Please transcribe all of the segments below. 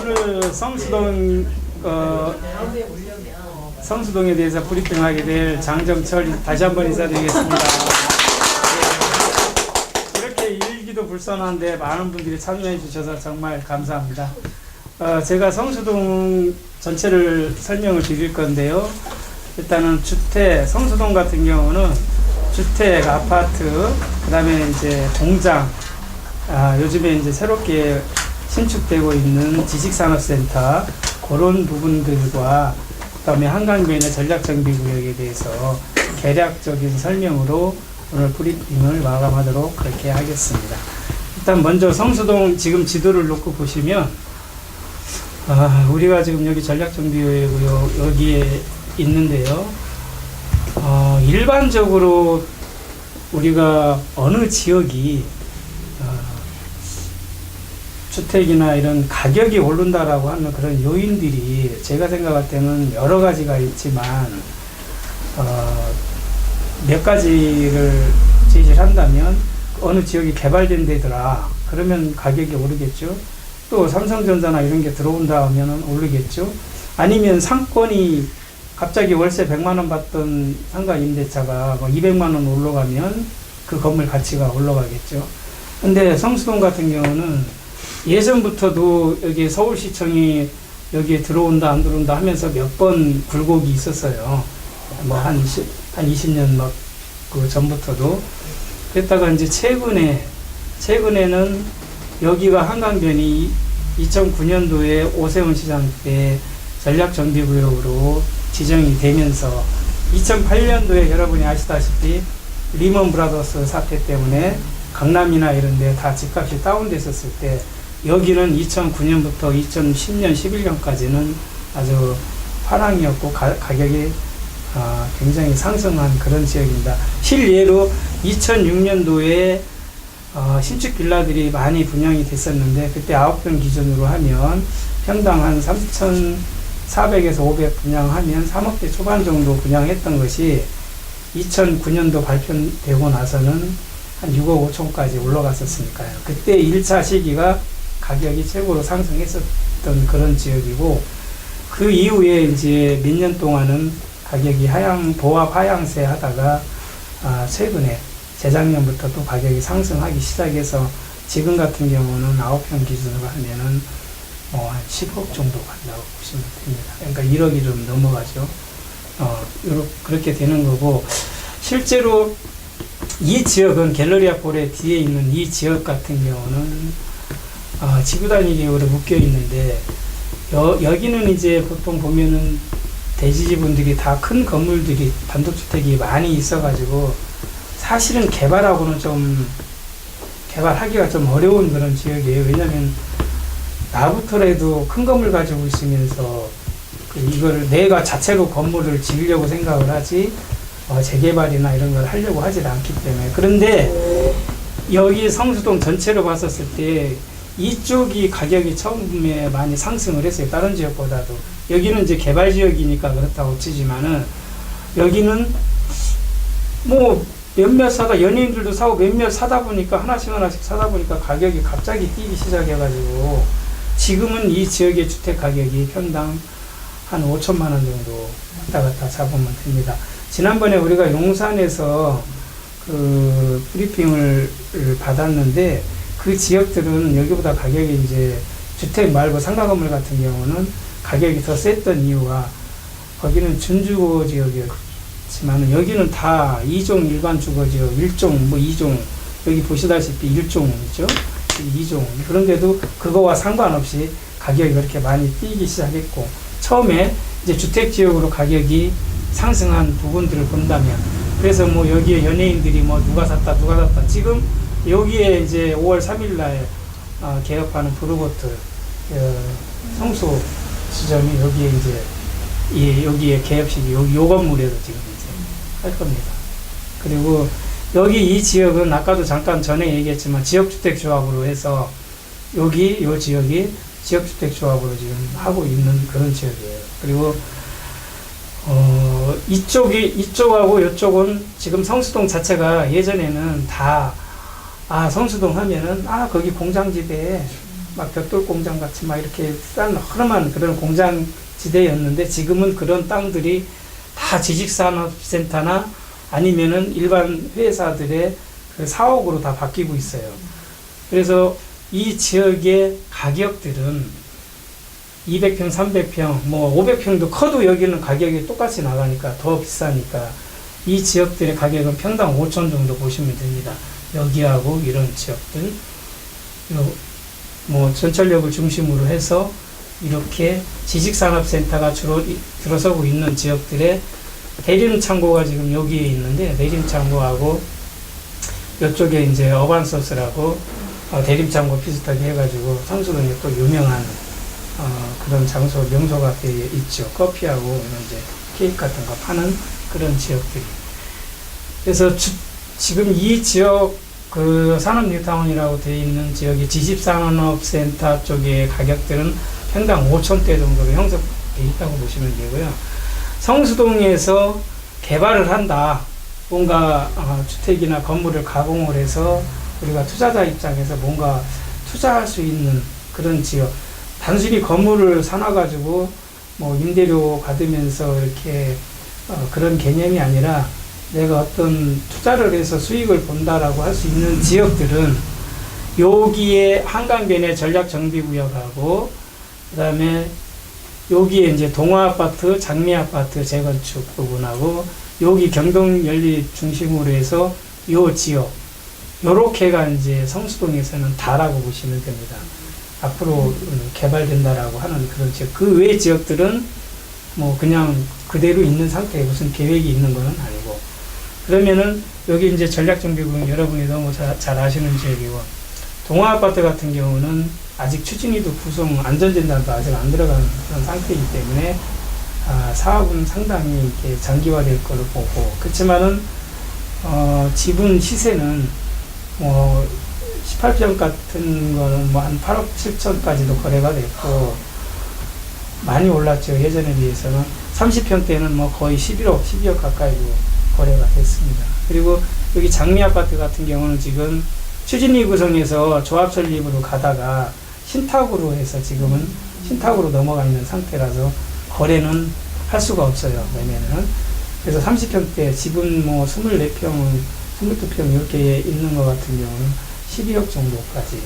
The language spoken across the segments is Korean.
오늘 성수동 어, 성수동에 대해서 브리핑하게 될 장정철 다시 한번 인사드리겠습니다. 예. 이렇게 일기도 불편한데 많은 분들이 참여해 주셔서 정말 감사합니다. 어, 제가 성수동 전체를 설명을 드릴 건데요. 일단은 주택, 성수동 같은 경우는 주택, 아파트, 그 다음에 이제 공장, 아, 요즘에 이제 새롭게 신축되고 있는 지식산업센터, 그런 부분들과 그 다음에 한강변의 전략정비구역에 대해서 개략적인 설명으로 오늘 브리핑을 마감하도록 그렇게 하겠습니다. 일단 먼저 성수동 지금 지도를 놓고 보시면 아, 우리가 지금 여기 전략정비구역 여기에 있는데요. 어, 일반적으로 우리가 어느 지역이 어, 주택이나 이런 가격이 오른다라고 하는 그런 요인들이 제가 생각할 때는 여러 가지가 있지만 어, 몇 가지를 제시를 한다면 어느 지역이 개발된 데더라 그러면 가격이 오르겠죠. 또 삼성전자나 이런 게 들어온다 하면은 오르겠죠. 아니면 상권이 갑자기 월세 100만 원 받던 상가 임대차가 뭐 200만 원 올라가면 그 건물 가치가 올라가겠죠. 근데 성수동 같은 경우는 예전부터도 여기 서울시청이 여기에 들어온다 안 들어온다 하면서 몇 번 굴곡이 있었어요. 뭐한 20, 한 20년 막 그 전부터도 그랬다가 이제 최근에 최근에는 여기가 한강변이 2009년도에 오세훈 시장 때 전략 정비구역으로 지정이 되면서 2008년도에 여러분이 아시다시피 리먼 브라더스 사태 때문에 강남이나 이런 데 다 집값이 다운됐었을 때 여기는 2009년부터 2010년, 11년까지는 아주 화랑이었고 가, 가격이 아, 굉장히 상승한 그런 지역입니다. 실예로 2006년도에 어, 신축 빌라들이 많이 분양이 됐었는데 그때 9평 기준으로 하면 평당 한 3,400에서 500 분양하면 3억대 초반 정도 분양했던 것이 2009년도 발표되고 나서는 한 6억 5천까지 올라갔었으니까요. 그때 1차 시기가 가격이 최고로 상승했었던 그런 지역이고 그 이후에 이제 몇 년 동안은 가격이 하향 보합 하향세 하다가 아, 최근에 재작년부터 또 가격이 상승하기 시작해서 지금 같은 경우는 9평 기준으로 하면은 뭐한 10억 정도 간다고 보시면 됩니다. 그러니까 1억이 좀 넘어가죠. 어, 요렇- 그렇게 되는 거고 실제로 이 지역은 갤러리아 폴의 뒤에 있는 이 지역 같은 경우는 아, 지구 단위 계획으로 묶여 있는데 여, 여기는 이제 보통 보면은 대지지분들이 다 큰 건물들이 단독주택이 많이 있어가지고 사실은 개발하고는 좀 개발하기가 좀 어려운 그런 지역이에요. 왜냐하면 나부터라도 큰 건물 가지고 있으면서 그 이거를 내가 자체로 건물을 지으려고 생각을 하지 어, 재개발이나 이런 걸 하려고 하질 않기 때문에 그런데 여기 성수동 전체로 봤었을 때 이쪽이 가격이 처음에 많이 상승을 했어요. 다른 지역보다도. 여기는 이제 개발 지역이니까 그렇다고 치지만은 여기는 뭐 몇몇 사다 연예인들도 사고 몇몇 사다 보니까 하나씩 하나씩 사다 보니까 가격이 갑자기 뛰기 시작해가지고 지금은 이 지역의 주택 가격이 평당 한 5천만 원 정도 왔다 갔다 잡으면 됩니다. 지난번에 우리가 용산에서 그 브리핑을 받았는데 그 지역들은 여기보다 가격이 이제 주택 말고 상가 건물 같은 경우는 가격이 더 셌던 이유가 거기는 준주거 지역이었지만 여기는 다 2종 일반 주거 지역, 1종 뭐 2종. 여기 보시다시피 1종이죠. 2종. 그런데도 그거와 상관없이 가격이 그렇게 많이 뛰기 시작했고 처음에 이제 주택 지역으로 가격이 상승한 부분들을 본다면 그래서 뭐 여기에 연예인들이 뭐 누가 샀다 누가 샀다. 지금 여기에 이제 5월 3일 날 어, 개업하는 브루보트 어, 성수 지점이 여기에 이제 이 여기에 개업식이 여기 요 건물에도 지금 이제 할 겁니다. 그리고 여기 이 지역은 아까도 잠깐 전에 얘기했지만 지역주택 조합으로 해서 여기 요 지역이 지역주택 조합으로 지금 하고 있는 그런 지역이에요. 그리고 어, 이쪽이 이쪽하고 이쪽은 지금 성수동 자체가 예전에는 다 아 성수동 하면은 아 거기 공장지대에 막 벽돌 공장 같이 막 이렇게 싼 허름한 그런 공장 지대였는데 지금은 그런 땅들이 다 지식산업센터나 아니면은 일반 회사들의 그 사옥으로 다 바뀌고 있어요. 그래서 이 지역의 가격들은 200평, 300평, 뭐 500평도 커도 여기는 가격이 똑같이 나가니까 더 비싸니까 이 지역들의 가격은 평당 5천 정도 보시면 됩니다. 여기하고 이런 지역들, 요, 뭐 전철역을 중심으로 해서 이렇게 지식산업센터가 주로 이- 들어서고 있는 지역들의 대림 창고가 지금 여기에 있는데 대림 창고하고 이쪽에 이제 어반소스라고 어, 대림 창고 비슷하게 해가지고 성수동에 또 유명한 어, 그런 장소 명소가 돼 있죠. 커피하고 이제 케이크 같은 거 파는 그런 지역들이. 그래서 주- 지금 이 지역 그 산업 뉴타운이라고 되어 있는 지역의 지식산업센터 쪽의 가격들은 평당 5천대 정도로 형성되어 있다고 보시면 되고요. 성수동에서 개발을 한다. 뭔가 어, 주택이나 건물을 가공을 해서 우리가 투자자 입장에서 뭔가 투자할 수 있는 그런 지역. 단순히 건물을 사놔가지고 뭐 임대료 받으면서 이렇게 어, 그런 개념이 아니라 내가 어떤 투자를 해서 수익을 본다라고 할 수 있는 지역들은 여기에 한강변의 전략 정비 구역하고 그다음에 여기에 이제 동화 아파트, 장미 아파트 재건축 부분하고 여기 경동 연립 중심으로 해서 요 지역 요렇게가 이제 성수동에서는 다라고 보시면 됩니다. 앞으로 음, 개발된다라고 하는 그런 지역. 그 외 지역들은 뭐 그냥 그대로 있는 상태에 무슨 계획이 있는 것은 아니고. 그러면은 여기 이제 전략정비구역 여러분이 너무 자- 잘 아시는 지역이고 동화 아파트 같은 경우는 아직 추진위도 구성 안전진단도 아직 안 들어간 그런 상태이기 때문에 아, 사업은 상당히 이렇게 장기화될 걸로 보고 그렇지만은 어, 지분 시세는 뭐 18평 같은 거는 뭐 한 8억 7천까지도 거래가 됐고 많이 올랐죠. 예전에 비해서는. 30평대는 뭐 거의 11억 12억 가까이도 거래가 됐습니다. 그리고 여기 장미 아파트 같은 경우는 지금 추진위 구성에서 조합 설립으로 가다가 신탁으로 해서 지금은 신탁으로 넘어가 있는 상태라서 거래는 할 수가 없어요 매매는. 그래서 30평대 지분 뭐 24평 22평 이렇게 있는 것 같은 경우는 12억 정도까지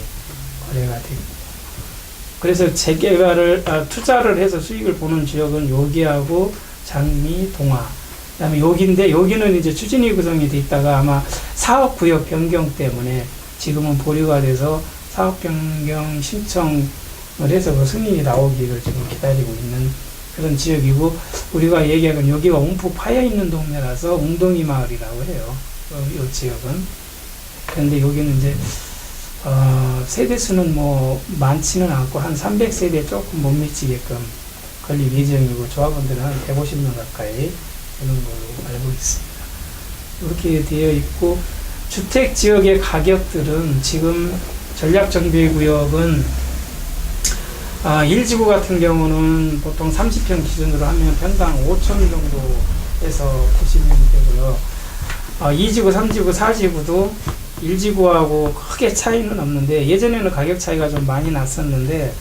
거래가 되고 그래서 재개발을 아, 투자를 해서 수익을 보는 지역은 여기하고 장미, 동화 그다음에 여기인데 여기는 이제 추진위 구성이 돼 있다가 아마 사업 구역 변경 때문에 지금은 보류가 돼서 사업 변경 신청을 해서 그 승인이 나오기를 지금 기다리고 있는 그런 지역이고 우리가 얘기하는 여기가 움푹 파여 있는 동네라서 웅동이 마을이라고 해요. 어, 이 지역은. 그런데 여기는 이제 어, 세대 수는 뭐 많지는 않고 한 300세대 조금 못 미치게끔 걸릴 예정이고 조합원들은 한 150명 가까이 되는 걸로 알고 있습니다. 이렇게 되어 있고 주택 지역의 가격들은 지금 전략 정비 구역은 아, 1지구 같은 경우는 보통 30평 기준으로 하면 평당 5천 정도에서 보시면 되고요. 아, 2지구, 3지구, 4지구도 1지구하고 크게 차이는 없는데 예전에는 가격 차이가 좀 많이 났었는데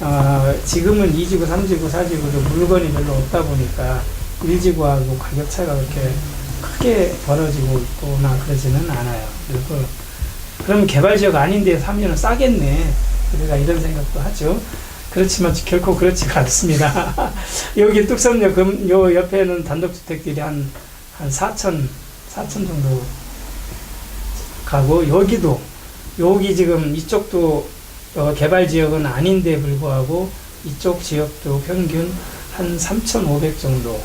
아, 지금은 2지구, 3지구, 4지구도 물건이 별로 없다 보니까 1지구하고 가격 차이가 그렇게 크게 벌어지고 있거나 그러지는 않아요. 그리고 그럼 개발 지역 아닌 데서 하면 싸겠네. 우리가 이런 생각도 하죠. 그렇지만 결코 그렇지가 않습니다. 여기 뚝섬역 금, 요 옆에는 단독주택들이 한, 한 4천, 4천 정도 가고, 여기도, 여기 지금 이쪽도 어, 개발 지역은 아닌데 불구하고 이쪽 지역도 평균 한 3,500 정도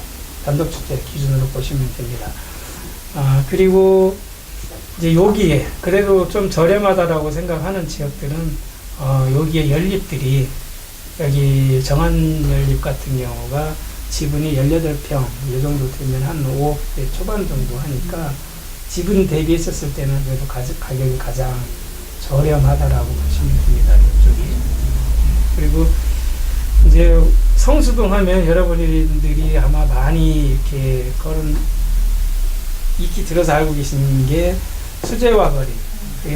단독 주택 기준으로 보시면 됩니다. 아, 그리고 이제 여기에 그래도 좀 저렴하다라고 생각하는 지역들은 어, 여기에 연립들이 여기 정한 연립 같은 경우가 지분이 18평 이 정도 되면 한 5억대 초반 정도 하니까 지분 대비했었을 때는 그래도 가, 가격이 가장 저렴하다라고 보시면 됩니다. 이쪽이. 그리고 이제 성수동 하면 여러분들이 아마 많이 이렇게 그런 익히 들어서 알고 계시는 게 수제화 거리.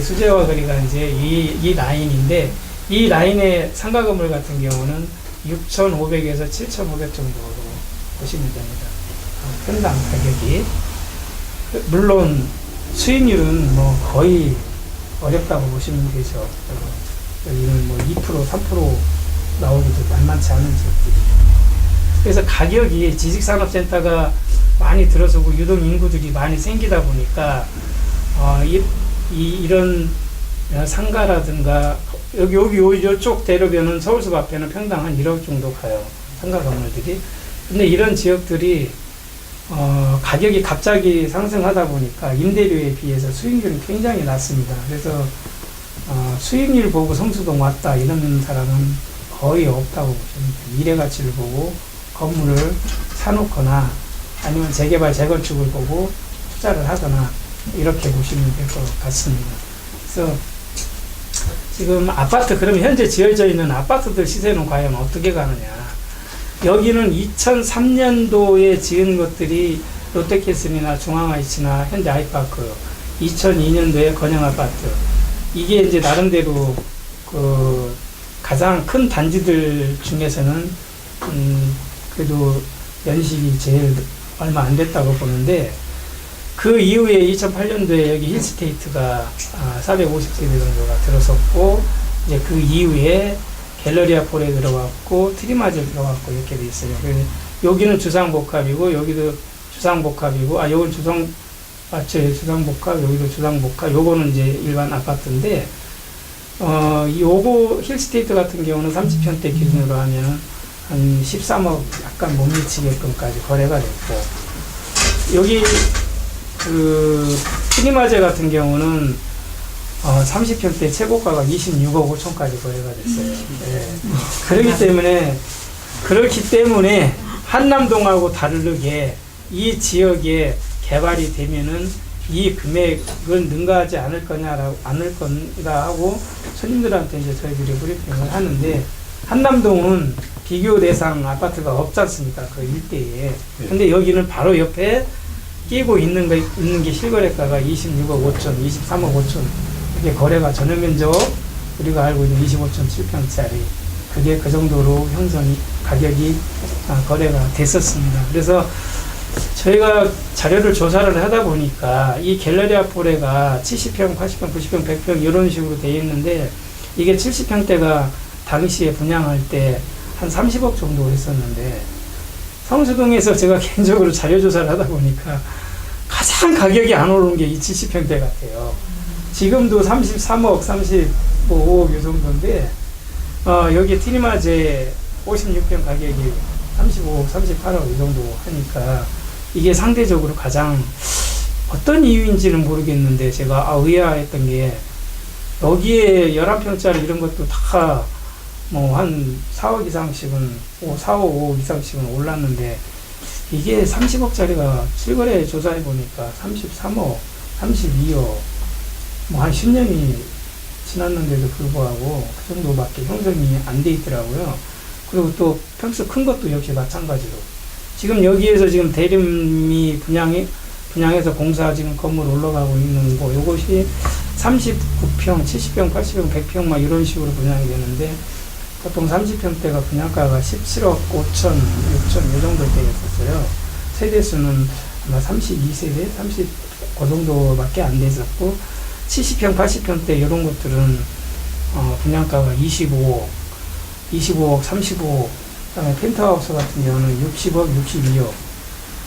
수제화 거리가 이제 이, 이 라인인데 이 라인의 상가 건물 같은 경우는 6,500에서 7,500 정도로 보시면 됩니다. 어, 평당 가격이 물론 수익률은 뭐 거의 어렵다고 보시면 되죠. 어, 여기는 뭐 2% 3% 나오기도 만만치 않은 지역들이. 그래서 가격이 지식산업센터가 많이 들어서고 유동 인구들이 많이 생기다 보니까 어, 이, 이, 이런 어, 상가라든가 여기 여기 요- 요쪽 대로변은 서울숲 앞에는 평당 한 1억 정도 가요. 상가 건물들이. 근데 이런 지역들이 어, 가격이 갑자기 상승하다 보니까 임대료에 비해서 수익률이 굉장히 낮습니다. 그래서 어, 수익률 보고 성수동 왔다 이런 사람은 거의 없다고 보시면 돼요 미래 가치를 보고 건물을 사놓거나 아니면 재개발 재건축을 보고 투자를 하거나 이렇게 보시면 될 것 같습니다. 그래서 지금 아파트 그러면 현재 지어져 있는 아파트들 시세는 과연 어떻게 가느냐? 여기는 2003년도에 지은 것들이 롯데캐슬이나 중앙아이치나 현대 아이파크 2002년도에 건영 아파트 이게 이제 나름대로 그 가장 큰 단지들 중에서는 음 그래도 연식이 제일 얼마 안 됐다고 보는데 그 이후에 2008년도에 여기 힐스테이트가 아, 450세대 정도가 들어섰고 이제 그 이후에 갤러리아 폴에 들어갔고 트리마즈에 들어갔고 이렇게 돼 있어요. 여기는 주상복합이고 여기도 주상복합이고 아 여기는 주상 아저 주상복합 여기도 주상복합 요거는 이제 일반 아파트인데 어 요거 힐스테이트 같은 경우는 30평대 기준으로 하면은 한 13억 약간 못 미치게끔까지 거래가 됐고 여기 그 트리마제 같은 경우는 어, 30평대 최고가가 26억 5천까지 거래가 됐어요. 예. 그렇기 때문에 그렇기 때문에 한남동하고 다르게 이 지역에 개발이 되면은 이 금액은 능가하지 않을 거냐라고 않을 건가 하고 손님들한테 이제 저희들이 브리핑을 하는데 한남동은 비교 대상 아파트가 없지 않습니까? 그 일대에. 근데 여기는 바로 옆에 끼고 있는 거 있는 게 실거래가가 26억 5천, 23억 5천 이게 거래가 전용 면적 우리가 알고 있는 25.7평짜리 그게 그 정도로 형성이 가격이 아, 거래가 됐었습니다. 그래서 저희가 자료를 조사를 하다 보니까 이 갤러리아 포레가 70평, 80평, 90평, 100평 이런 식으로 되어 있는데 이게 70평대가 당시에 분양할 때 한 30억 정도 했었는데 성수동에서 제가 개인적으로 자료 조사를 하다 보니까 가장 가격이 안 오른 게이 70평대 같아요. 지금도 33억, 35억 이 정도인데 어, 여기 트리마제 56평 가격이 35억, 38억 이 정도 하니까 이게 상대적으로 가장 어떤 이유인지는 모르겠는데 제가 아, 의아했던 게 여기에 11평짜리 이런 것도 다 뭐 한 4억 이상씩은 오, 4억, 5억 이상씩은 올랐는데 이게 30억짜리가 실거래 조사해 보니까 33억, 32억 뭐 한 10년이 지났는데도 불구하고 그 정도밖에 형성이 안 돼 있더라고요. 그리고 또 평수 큰 것도 역시 마찬가지로 지금 여기에서 지금 대림이 분양이 분양해서 공사 지금 건물 올라가고 있는 거 요것이 39평, 70평, 80평, 100평 막 이런 식으로 분양이 되는데 보통 30평대가 분양가가 17억 5천, 6천 이 정도 되었었어요. 세대 수는 아마 32세대, 30, 그 정도밖에 안 됐었고 70평, 80평대 이런 것들은 어, 분양가가 25억, 25억, 35억, 그다음에 펜트하우스 같은 경우는 60억, 62억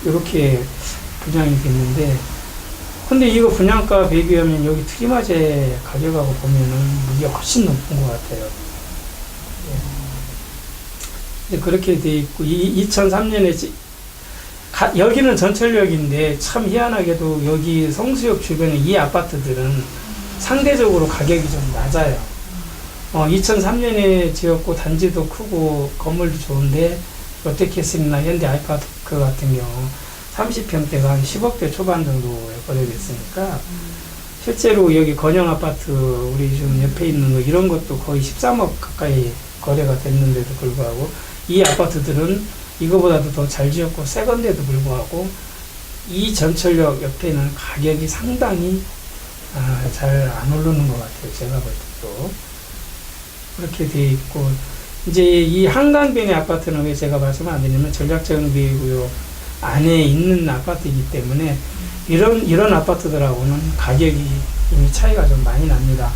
이렇게 분양이 됐는데 근데 이거 분양가 비교하면 여기 트리마제 가격하고 보면은 이게 훨씬 높은 것 같아요. 예. 그렇게 돼 있고 이 2003년에 여기는 전철역인데 참 희한하게도 여기 성수역 주변의 이 아파트들은 상대적으로 가격이 좀 낮아요. 어, 2003년에 지었고 단지도 크고 건물도 좋은데 롯데캐슬이나 현대 아이파크 같은 경우 30평대가 한 10억대 초반 정도에 거래됐으니까 실제로 여기 건영 아파트 우리 지금 옆에 있는 거 이런 것도 거의 13억 가까이 거래가 됐는데도 불구하고 이 아파트들은 이거보다도 더 잘 지었고 새 건데도 불구하고 이 전철역 옆에는 가격이 상당히 아, 잘 안 오르는 것 같아요. 제가 볼 때도. 그렇게 돼 있고, 이제 이 한강변의 아파트는 왜 제가 말씀을 안 드리냐면 전략정비구역 안에 있는 아파트이기 때문에 이런, 이런 아파트들하고는 가격이 이미 차이가 좀 많이 납니다.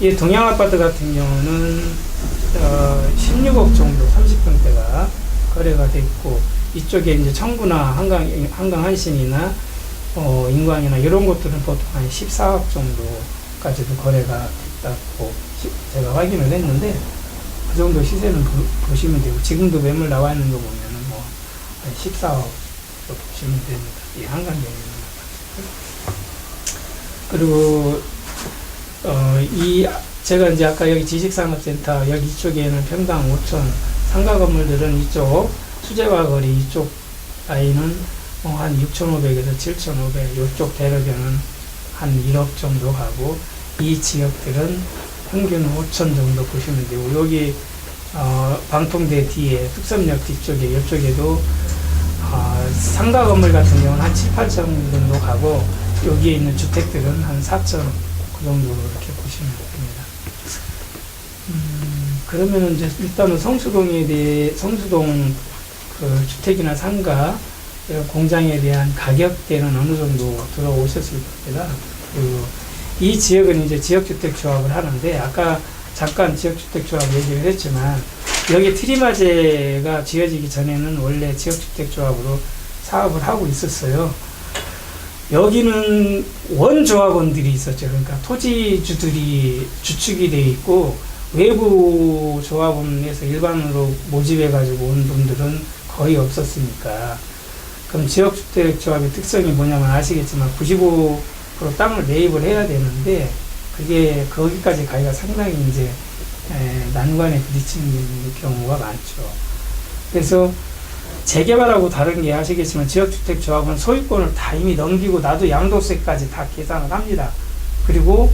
이 동양 아파트 같은 경우는 어, 16억 정도 30평대가 거래가 됐고 이쪽에 이제 청구나 한강 한강 한신이나 어, 인광이나 이런 것들은 보통 한 14억 정도까지도 거래가 됐다고 시- 제가 확인을 했는데 그 정도 시세는 보, 보시면 되고 지금도 매물 나와 있는 거 보면은 뭐한 14억 정도 보시면 됩니다. 이 한강에 있는. 그리고 어, 이 제가 이제 아까 여기 지식산업센터 여기 이쪽에는 평당 5천 상가 건물들은 이쪽 수제화 거리 이쪽 라인은 뭐 한 6,500에서 7,500 이쪽 대로변은 한 1억 정도 가고 이 지역들은 평균 5천 정도 보시면 되고 여기 어, 방통대 뒤에 뚝섬역 뒤쪽에 이쪽에도 어, 상가 건물 같은 경우는 한 7, 8천 정도 가고 여기에 있는 주택들은 한 4천 그 정도로 이렇게 보시면 됩니다. 음, 그러면은 이제 일단은 성수동에 대해 성수동 그 주택이나 상가 공장에 대한 가격대는 어느 정도 들어오셨을 겁니다. 그리고 이 지역은 이제 지역주택 조합을 하는데 아까 잠깐 지역주택 조합 얘기를 했지만 여기 트리마제가 지어지기 전에는 원래 지역주택 조합으로 사업을 하고 있었어요. 여기는 원조합원들이 있었죠. 그러니까 토지주들이 주축이 돼 있고 외부 조합원에서 일반으로 모집해가지고 온 분들은 거의 없었으니까. 그럼 지역주택조합의 특성이 뭐냐면 아시겠지만 95% 땅을 매입을 해야 되는데 그게 거기까지 가기가 상당히 이제 에, 난관에 부딪히는 경우가 많죠. 그래서 재개발하고 다른 게 아시겠지만 지역주택조합은 소유권을 다 이미 넘기고 나도 양도세까지 다 계산을 합니다. 그리고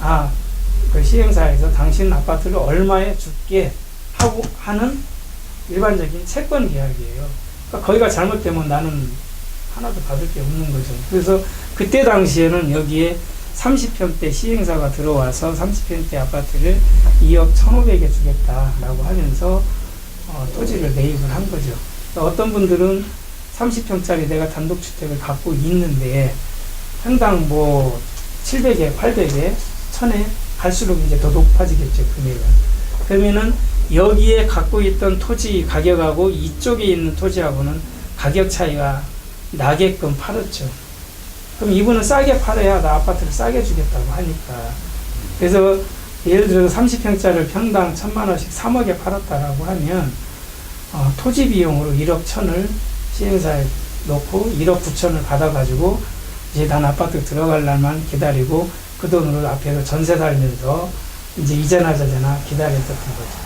아, 그 시행사에서 당신 아파트를 얼마에 줄게 하고 하는 일반적인 채권 계약이에요. 그러니까 거기가 잘못되면 나는 하나도 받을 게 없는 거죠. 그래서 그때 당시에는 여기에 30평대 시행사가 들어와서 30평대 아파트를 2억 1,500에 주겠다라고 하면서 어, 토지를 매입을 한 거죠. 그러니까 어떤 분들은 30평짜리 내가 단독주택을 갖고 있는데 평당 뭐 700에 800에 1000에 갈수록 이제 더 높아지겠죠 금액은. 그러면은 여기에 갖고 있던 토지 가격하고 이쪽에 있는 토지하고는 가격 차이가 나게끔 팔았죠. 그럼 이분은 싸게 팔아야 나 아파트를 싸게 주겠다고 하니까. 그래서 예를 들어서 30평짜리를 평당 천만 원씩 3억에 팔았다라고 하면 어, 토지 비용으로 1억 천을 시행사에 놓고 1억 9천을 받아가지고 이제 난 아파트 들어갈 날만 기다리고 그 돈으로 앞에서 전세 살면서 이제 이전하자잖아 기다렸었던 거죠.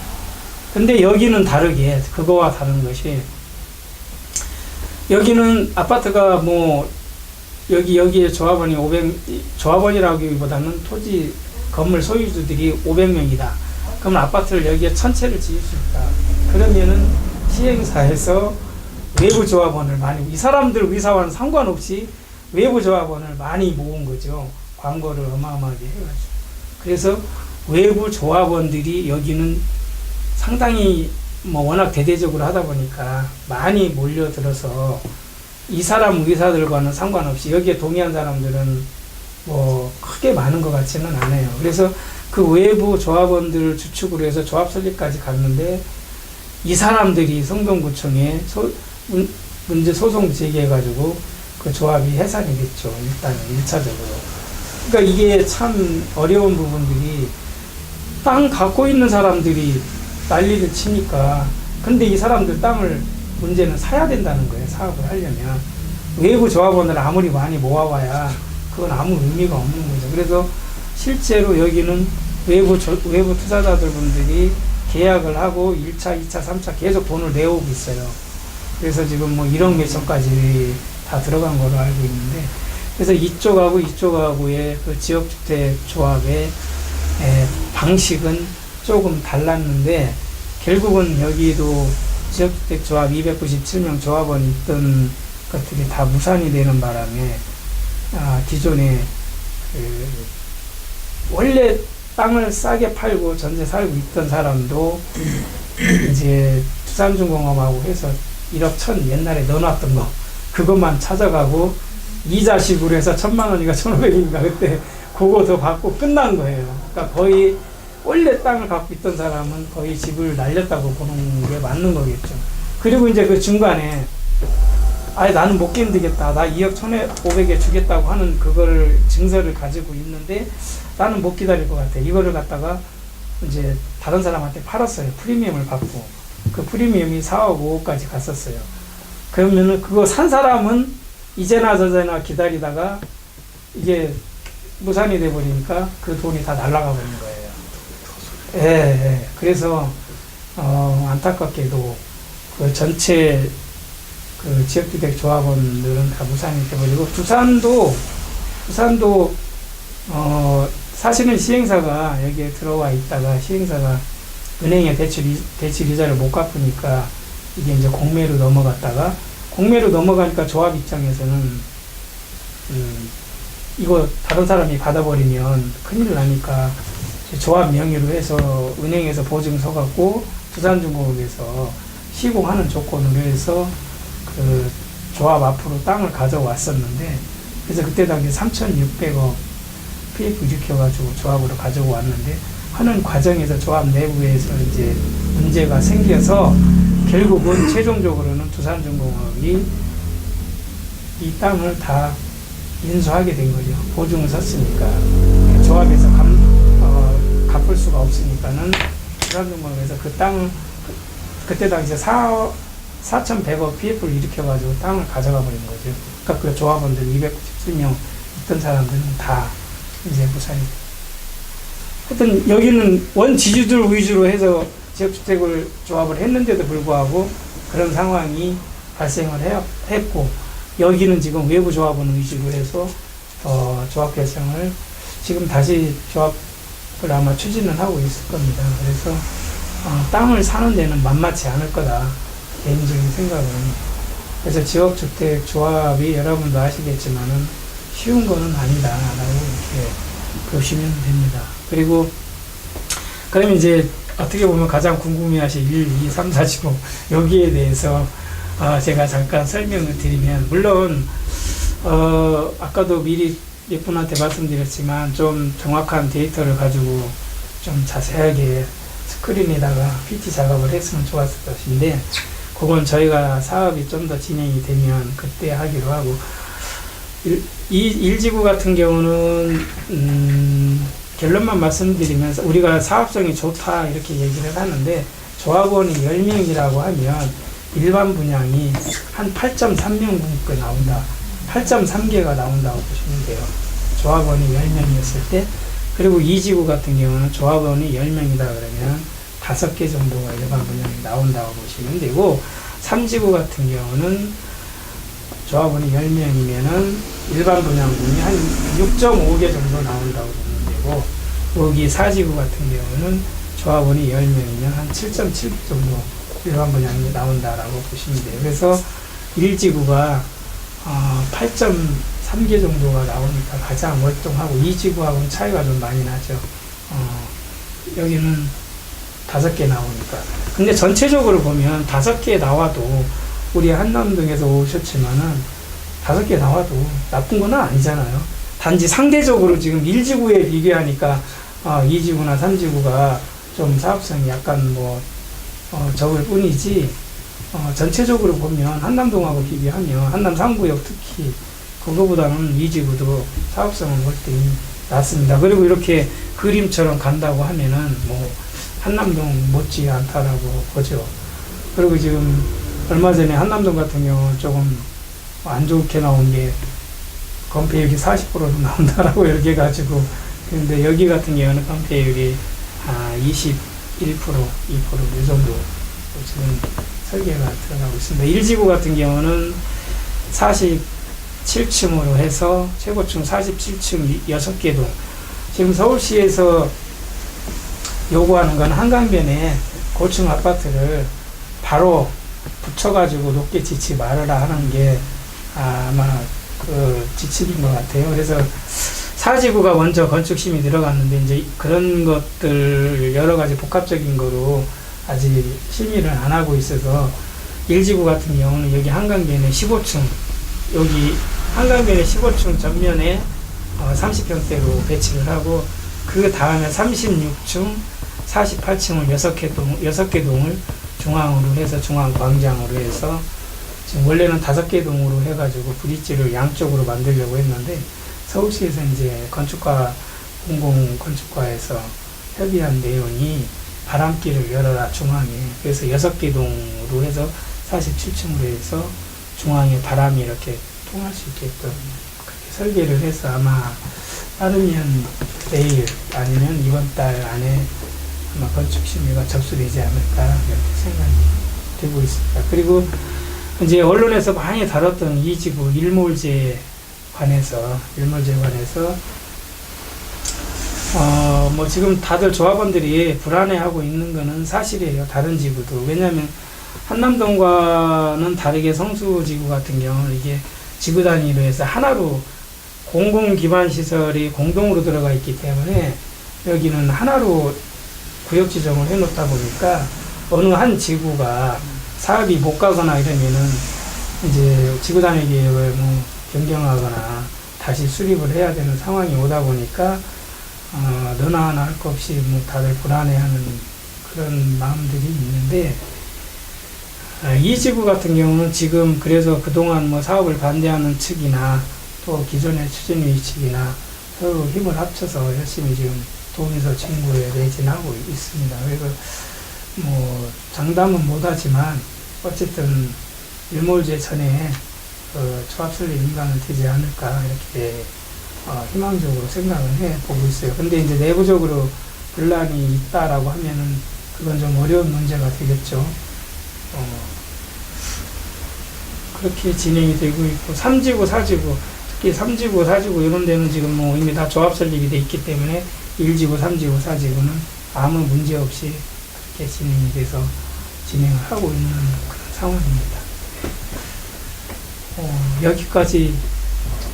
근데 여기는 다르게 그거와 다른 것이 여기는 아파트가 뭐 여기 여기에 조합원이 500 조합원이라기보다는 토지 건물 소유주들이 500명이다. 그럼 아파트를 여기에 천채를 지을 수 있다. 그러면은 시행사에서 외부 조합원을 많이 이 사람들 의사와는 상관없이 외부 조합원을 많이 모은 거죠. 광고를 어마어마하게 해가지고. 그래서 외부 조합원들이 여기는 상당히 뭐 워낙 대대적으로 하다 보니까 많이 몰려들어서 이 사람 의사들과는 상관없이 여기에 동의한 사람들은 뭐 크게 많은 것 같지는 않아요. 그래서 그 외부 조합원들을 주축으로 해서 조합 설립까지 갔는데 이 사람들이 성동구청에 소, 문, 문제 소송 제기해가지고 그 조합이 해산이 됐죠. 일단은 1차적으로. 그러니까 이게 참 어려운 부분들이 땅 갖고 있는 사람들이 난리를 치니까 근데 이 사람들 땅을 문제는 사야 된다는 거예요 사업을 하려면. 외부 조합원을 아무리 많이 모아와야 그건 아무 의미가 없는 거죠. 그래서 실제로 여기는 외부 조, 외부 투자자들 분들이 계약을 하고 1차, 2차, 3차 계속 돈을 내오고 있어요. 그래서 지금 뭐 1억 몇천까지 다 들어간 걸로 알고 있는데 그래서 이쪽하고 이쪽하고의 그 지역주택 조합의 에, 방식은 조금 달랐는데 결국은 여기도 지역주택 조합 297명 조합원이 있던 것들이 다 무산이 되는 바람에 아, 기존의 그 원래 땅을 싸게 팔고 전세 살고 있던 사람도 이제 투산중공업하고 해서 1억 천 옛날에 넣어놨던 거 그것만 찾아가고 이자식으로 해서 천만 원인가 천오백인가 그때 그거 더 받고 끝난 거예요. 그러니까 거의 원래 땅을 갖고 있던 사람은 거의 집을 날렸다고 보는 게 맞는 거겠죠. 그리고 이제 그 중간에 아예 나는 못 견디겠다. 나 2억 1,500에 주겠다고 하는 그걸 증서를 가지고 있는데 나는 못 기다릴 것 같아. 이거를 갖다가 이제 다른 사람한테 팔았어요. 프리미엄을 받고. 그 프리미엄이 4억 5억까지 갔었어요. 그러면은 그거 산 사람은 이제나 저제나 기다리다가 이게 무산이 돼 버리니까 그 돈이 다 날아가 버린 거예요. 예, 예. 그래서 어, 안타깝게도 그 전체 그 지역주택 조합원들은 다 무산이 돼버리고 두산도 두산도 어 사실은 시행사가 여기에 들어와 있다가 시행사가 은행에 대출 이- 대출 이자를 못 갚으니까 이게 이제 공매로 넘어갔다가 공매로 넘어가니까 조합 입장에서는 음 이거 다른 사람이 받아버리면 큰일 나니까 조합 명의로 해서 은행에서 보증서 갖고 두산중공업에서 시공하는 조건으로 해서 그 조합 앞으로 땅을 가져왔었는데 그래서 그때 당시 3,600억 PF 일으켜가지고 조합으로 가지고 왔는데 하는 과정에서 조합 내부에서 이제 문제가 생겨서 결국은 최종적으로는 두산중공업이 이 땅을 다 인수하게 된 거죠. 보증을 섰으니까 조합에서 감, 어, 갚을 수가 없으니까는 두산중공업에서 그 그- 그때 당시에 4 4,100억 PF를 일으켜가지고 땅을 가져가 버린 거죠. 그러니까 그 조합원들 297명 있던 사람들은 다 이제 무산이. 하여튼 여기는 원 지주들 위주로 해서 지역주택을 조합을 했는데도 불구하고 그런 상황이 발생을 해, 했고 여기는 지금 외부 조합원 위주로 해서 어, 조합 결성을 지금 다시 조합 을 아마 추진을 하고 있을 겁니다. 그래서 어, 땅을 사는 데는 만만치 않을 거다. 개인적인 생각은. 그래서 지역주택 조합이 여러분도 아시겠지만은 쉬운 거는 아니다라고 이렇게 보시면 됩니다. 그리고 그러면 이제 어떻게 보면 가장 궁금해하실 1, 2, 3, 4, 5 여기에 대해서 아, 제가 잠깐 설명을 드리면 물론 어, 아까도 미리 몇 분한테 말씀드렸지만 좀 정확한 데이터를 가지고 좀 자세하게 스크린에다가 PT 작업을 했으면 좋았을 것인데 그건 저희가 사업이 좀 더 진행이 되면 그때 하기로 하고 일, 이 일지구 같은 경우는 음, 결론만 말씀드리면서 우리가 사업성이 좋다 이렇게 얘기를 하는데 조합원이 10명이라고 하면 일반 분양이 한 8.3명분께 나온다. 8.3개가 나온다고 보시면 돼요. 조합원이 10명이었을 때 그리고 이 지구 같은 경우는 조합원이 10명이다 그러면 5개 정도가 일반 분양이 나온다고 보시면 되고 3지구 같은 경우는 조합원이 10명이면은 일반 분양분이 한 6.5개 정도 나온다고 보면 되고 여기 4지구 같은 경우는 조합원이 10명이면 한 7.7 정도 일반 분양이 나온다라고 보시면 돼요. 그래서 1지구가 어, 8.3개 정도가 나오니까 가장 월동하고 2지구하고는 차이가 좀 많이 나죠. 어, 여기는 다섯 개 나오니까. 근데 전체적으로 보면 다섯 개 나와도 우리 한남동에서 오셨지만은 다섯 개 나와도 나쁜 건 아니잖아요. 단지 상대적으로 지금 1지구에 비교하니까 어, 2지구나 3지구가 좀 사업성이 약간 뭐 어, 적을 뿐이지 어, 전체적으로 보면 한남동하고 비교하면 한남 3구역 특히 그거보다는 2지구도 사업성은 훨씬 낫습니다. 그리고 이렇게 그림처럼 간다고 하면은 뭐 한남동 못지 않다라고 보죠. 그리고 지금 얼마 전에 한남동 같은 경우는 조금 안 좋게 나온 게 건폐율이 40%도 나온다라고 이렇게 해가지고 근데 여기 같은 경우는 건폐율이 아, 21%, 2%이 정도 지금 설계가 들어가고 있습니다. 1지구 같은 경우는 47층으로 해서 최고층 47층 6개도 지금 서울시에서 요구하는 건 한강변에 고층 아파트를 바로 붙여가지고 높게 짓지 말아라 하는 게 아마 그 지침인 것 같아요. 그래서 사지구가 먼저 건축심이 들어갔는데 이제 그런 것들 여러 가지 복합적인 거로 아직 심의를 안 하고 있어서 일지구 같은 경우는 여기 한강변에 15층 여기 한강변에 15층 전면에 어, 30평대로 배치를 하고 그 다음에 36층 48층을 6개 동, 6개 동을 중앙으로 해서 중앙 광장으로 해서 지금 원래는 5개 동으로 해가지고 브릿지를 양쪽으로 만들려고 했는데 서울시에서 이제 건축가 공공 건축과에서 협의한 내용이 바람길을 열어라 중앙에 그래서 여섯 개 동으로 해서 47층으로 해서 중앙에 바람이 이렇게 통할 수 있게끔 그렇게 설계를 해서 아마 빠르면 내일 아니면 이번 달 안에 아마 건축 심의가 접수되지 않을까 이렇게 생각이 되고 있습니다. 그리고 이제 언론에서 많이 다뤘던 이 지구 일몰제 관해서 일몰제 관해서 어 뭐 지금 다들 조합원들이 불안해하고 있는 거는 사실이에요. 다른 지구도 왜냐하면 한남동과는 다르게 성수지구 같은 경우는 이게 지구 단위로 해서 하나로 공공 기반 시설이 공동으로 들어가 있기 때문에 여기는 하나로 구역 지정을 해놓다 보니까 어느 한 지구가 사업이 못 가거나 이러면은 이제 지구 단위 계획을 뭐 변경하거나 다시 수립을 해야 되는 상황이 오다 보니까 어, 너나 하나 할 것 없이 뭐 다들 불안해하는 그런 마음들이 있는데 아, 이 지구 같은 경우는 지금 그래서 그동안 뭐 사업을 반대하는 측이나 또 기존의 추진위 측이나 서로 힘을 합쳐서 열심히 지금 동의서 청구에 매진하고 있습니다. 그래서 뭐 장담은 못하지만 어쨌든 일몰제 전에 어, 설립 인가는 되지 않을까 이렇게 어, 희망적으로 생각을 해 보고 있어요. 근데 이제 내부적으로 분란이 있다라고 하면은 그건 좀 어려운 문제가 되겠죠. 어, 그렇게 진행이 되고 있고 삼지구 사지구 특히 삼지구 사지구 이런 데는 지금 뭐 이미 다 조합 설립이 돼 있기 때문에 일지구 삼지구 사지구는 아무 문제 없이 그렇게 진행이 돼서 진행을 하고 있는 그런 상황입니다. 어, 여기까지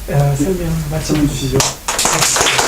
어, 설명 마치겠습니다. 주시죠.